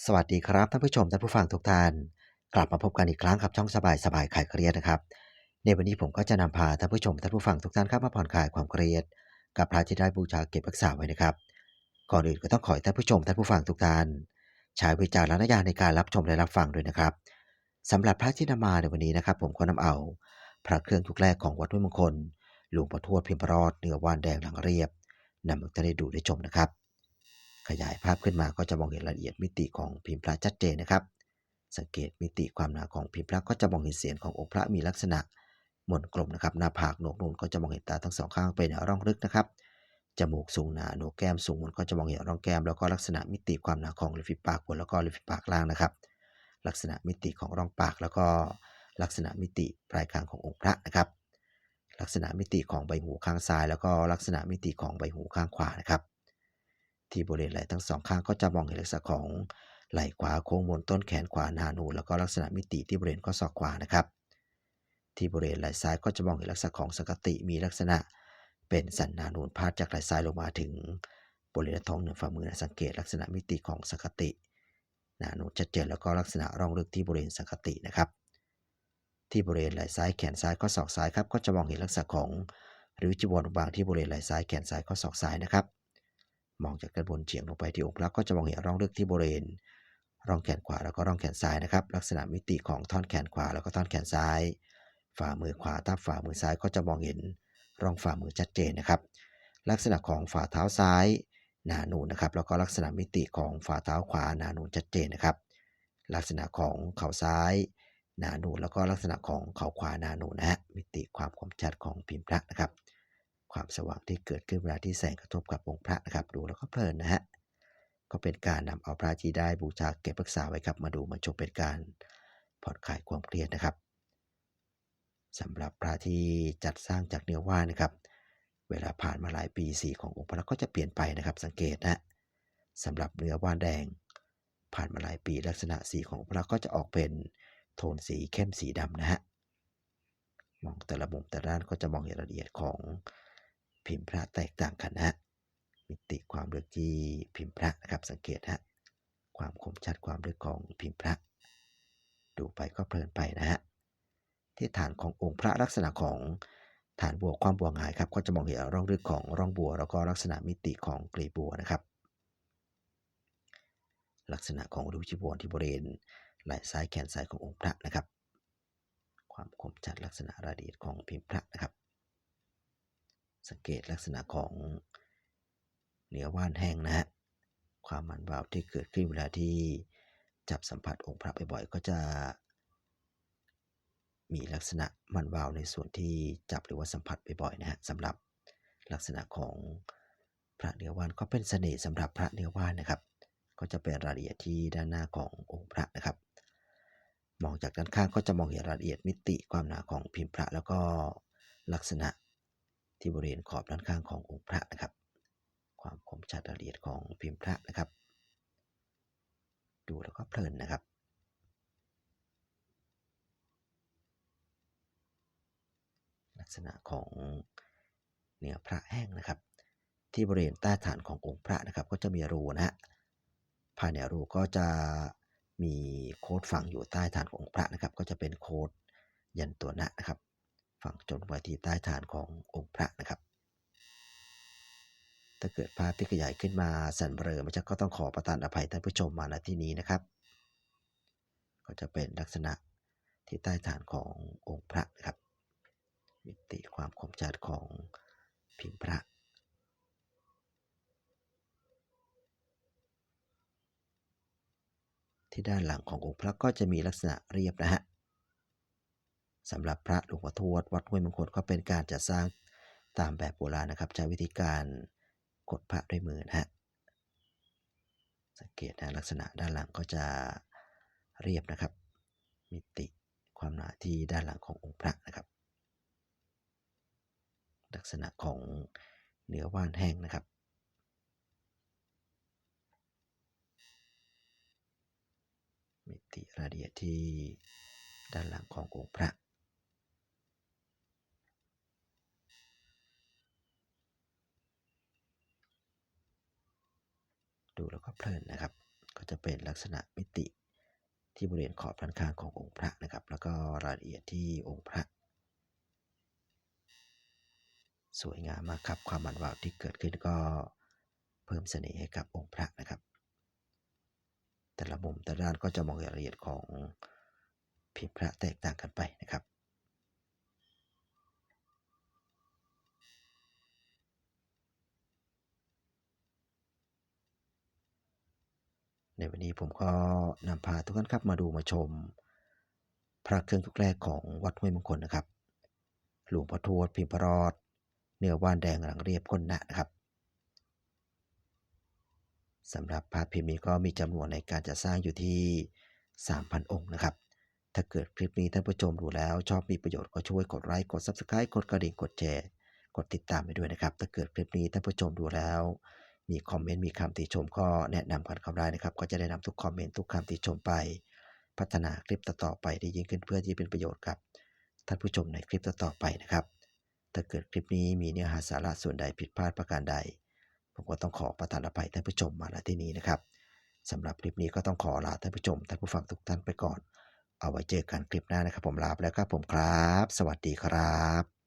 สวัสดีครับท่านผู้ชมท่านผู้ฟังทุกท่าน กลับมาพบกันอีกครั้งกับช่องสบายสบายคลายเครียดนะครับ ในวันนี้ผมก็จะนำพาท่านผู้ชมท่านผู้ฟังทุกท่านครับมาผ่อนคลายความเครียด กับพระที่ได้บูชาเก็บรักษาไว้นะครับ ก่อนอื่นก็ต้องขอให้ท่านผู้ชมท่านผู้ฟังทุกท่านใช้วิจารณญาณในการรับชมและรับฟังด้วยนะครับสำหรับพระที่นำมาในวันนี้นะครับ ผมก็นำเอา พระเครื่องทุกแรกของวัดห้วยมงคลหลวงพ่อทวดพิมพ์รอดเนื้อว่านแดงหลังเรียบนำมาจะได้ดูได้ชมนะครับ ขยายภาพขึ้นมาก็จะมองเห็นรายละเอียดมิติของพิมพ์พระชัดเจนนะครับ สังเกตมิติความหนาของพิมพ์พระก็จะมองเห็นเสียงขององค์พระมีลักษณะมนกลมนะครับหน้าผากโหนกนูนก็จะมองเห็นตาทั้งสองข้างเป็นร่องลึกนะครับจมูกสูงหนาโหนกแก้มสูงมันก็จะมองเห็นร่องแก้ม แล้วก็ลักษณะมิติความหนาของริมฝีปากบนแล้วก็ริมฝีปากล่างนะครับ ลักษณะมิติของร่องปากแล้วก็ลักษณะมิติปลายคางขององค์พระนะครับ ลักษณะมิติของใบหูข้างซ้าย แล้วก็ลักษณะมิติของใบหูข้างขวานะครับ ที่บริเวณไหล่ทั้งสองข้างก็จะมองเห็นลักษณะของไหล่ขวาโค้งบนต้นแขนขวาหนาหนู แล้วก็ลักษณะมิติที่บริเวณข้อศอกขวานะครับ ที่บริเวณไหล่ซ้ายก็จะมองเห็นลักษณะของสังกติมีลักษณะเป็นสันหนานูนพาดจากไหล่ซ้ายลงมาถึงบริเวณท้องเหนือฝ่ามือนะสังเกตลักษณะมิติของสังกติหนานูนชัดเจนแล้วก็ลักษณะร่องลึกที่บริเวณสังกตินะครับ ที่บริเวณไหล่ซ้ายแขนซ้ายข้อศอกซ้ายครับก็จะมองเห็นลักษณะของหรือจีวรบางที่บริเวณไหล่ซ้ายแขนซ้ายข้อศอกซ้ายนะครับ มองจากด้านบนเฉียงลงไปที่องค์พระก็จะมองเห็นร่องเลึกที่บริเวณร่องแขนขวาแล้วก็ร่องแขนซ้ายนะครับ ลักษณะมิติของท่อนแขนขวาแล้วก็ท่อนแขนซ้าย ฝ่ามือขวาทับฝ่ามือซ้ายก็จะมองเห็นร่องฝ่ามือชัดเจนนะครับ ลักษณะของฝ่าเท้าซ้ายหนานูนนะครับแล้วก็ลักษณะมิติของฝ่าเท้าขวาหนานูนชัดเจนนะครับ ลักษณะของเข่าซ้ายหนานูนแล้วก็ลักษณะของเข่าขวาหนานูนนะฮะมิติความคมชัดของพิมพ์พระนะครับ ความสว่างที่เกิดขึ้นเวลาที่แสงกระทบกับองค์พระนะครับ ดูแล้วก็เพลินนะฮะก็เป็นการนำเอาพระที่ได้บูชาเก็บรักษาไว้ครับมาดูมาชมเป็นการผ่อนคลายความเครียดนะครับสำหรับพระที่จัดสร้างจากเนื้อว่านนะครับ เวลาผ่านมาหลายปีสีขององค์พระก็จะเปลี่ยนไปนะครับ สังเกตนะสำหรับเนื้อว่านแดง ผ่านมาหลายปีลักษณะสีขององค์พระก็จะออกเป็นโทนสีเข้มสีดำนะฮะมองแต่ละมุมแต่ละด้านก็จะมองเห็นรายละเอียดของ พิมพ์พระแตกต่างกันนะฮะมิติความลึกที่พิมพ์พระนะครับสังเกตฮะความคมชัดความลึกของพิมพ์พระ ดูไปก็เพลินไปนะฮะที่ฐานขององค์พระลักษณะของฐานบัวความบัวหงายครับก็จะมองเห็นร่องลึกของร่องบัว แล้วก็ลักษณะมิติของกลีบบัวนะครับ ลักษณะของรูปชิบวนที่บริเวณไหล่ซ้ายแขนซ้ายขององค์พระนะครับ ความคมชัดลักษณะรายละเอียดของพิมพ์พระนะครับ สังเกตลักษณะของเนื้อว่านแห้งนะฮะความมันวาวที่เกิดขึ้นเวลาที่จับสัมผัสองค์พระบ่อยๆก็จะ มีลักษณะมันวาวในส่วนที่จับหรือว่าสัมผัสบ่อยๆนะฮะสำหรับลักษณะของพระเนื้อว่านก็เป็นเสน่ห์สำหรับพระเนื้อว่านนะครับ ก็จะเป็นรายละเอียดที่ด้านหน้าขององค์พระนะครับ มองจากด้านข้างก็จะมองเห็นรายละเอียดมิติความหนาของพิมพ์พระแล้วก็ลักษณะ ที่บริเวณขอบด้านข้างขององค์พระนะครับ ความคมชัดละเอียดของพิมพ์พระนะครับ ดูแล้วก็เพลินนะครับลักษณะของเนื้อพระแห้งนะครับ ที่บริเวณใต้ฐานขององค์พระนะครับ ก็จะมีรูนะฮะภายในรูก็จะมีโค้ดฝังอยู่ใต้ฐานขององค์พระนะครับ ก็จะเป็นโค้ดยันตัวนะนะครับ ฝังจนไว้ที่ใต้ฐานขององค์พระนะครับ ถ้าเกิดภาพที่ขยายขึ้นมาสั่นเบลอมันจะก็ต้องขอประทานอภัยท่านผู้ชมมาณที่นี้นะครับ ก็จะเป็นลักษณะที่ใต้ฐานขององค์พระนะครับ มิติความคมชัดของพิมพ์พระที่ด้านหลังขององค์พระก็จะมีลักษณะเรียบนะฮะ สำหรับพระหลวงพ่อทวดวัดห้วยมงคลก็เป็นการจัดสร้างตามแบบโบราณนะครับใช้วิธีการกดพระด้วยมือนะฮะสังเกตนะลักษณะด้านหลังก็จะเรียบนะครับ มิติความหนาที่ด้านหลังขององค์พระนะครับ ลักษณะของเนื้อว่านแห้งนะครับมิติรายละเอียดที่ด้านหลังขององค์พระ ดูแล้วก็เพลินนะครับก็ก็จะเป็นลักษณะมิติที่บริเวณขอบด้านข้างขององค์พระนะครับ แล้วก็รายละเอียดที่องค์พระ สวยงามมากครับความมันวาวที่เกิดขึ้นก็เพิ่มเสน่ห์ให้กับองค์พระนะครับ แต่ละมุมแต่ละด้านก็จะมองรายละเอียดของพิมพ์พระแตกต่างกันไปนะครับ ในวันนี้ผมก็นำพาทุกท่านครับมาดูมาชม พระเครื่องยุคแรกของวัดห้วยมงคลนะครับ หลวงพ่อทวดพิมพ์พรรอด เนื้อว่านแดงหลังเรียบก้นหนะนะครับสำหรับพระพิมพ์นี้ก็มีจำนวนในการจะสร้างอยู่ที่ 3,000 องค์นะครับ ถ้าเกิดคลิปนี้ท่านผู้ชมดูแล้ว ชอบมีประโยชน์ก็ช่วยกดไลค์กด Subscribe กดกระดิ่งกดแชร์กดติดตามไปด้วยนะครับ ถ้าเกิดคลิปนี้ท่านผู้ชมดูแล้ว มีคอมเมนต์มีคำติชมก็แนะนำกันเข้าได้นะครับ ก็จะได้นำทุกคอมเมนต์ทุกคำติชมไป พัฒนาคลิปต่อๆไปได้ยิ่งขึ้นเพื่อที่เป็นประโยชน์กับท่านผู้ชมในคลิปต่อๆไปนะครับ ถ้าเกิดคลิปนี้มีเนื้อหาสาระส่วนใดผิดพลาดประการใด ผมก็ต้องขอประทานอภัยท่านผู้ชมมาณที่นี้นะครับสำหรับคลิปนี้ก็ต้องขอลาท่านผู้ชมท่านผู้ฟังทุกท่านไปก่อน เอาไว้เจอกันคลิปหน้านะครับ ผมลาไปแล้วครับผมครับ สวัสดีครับ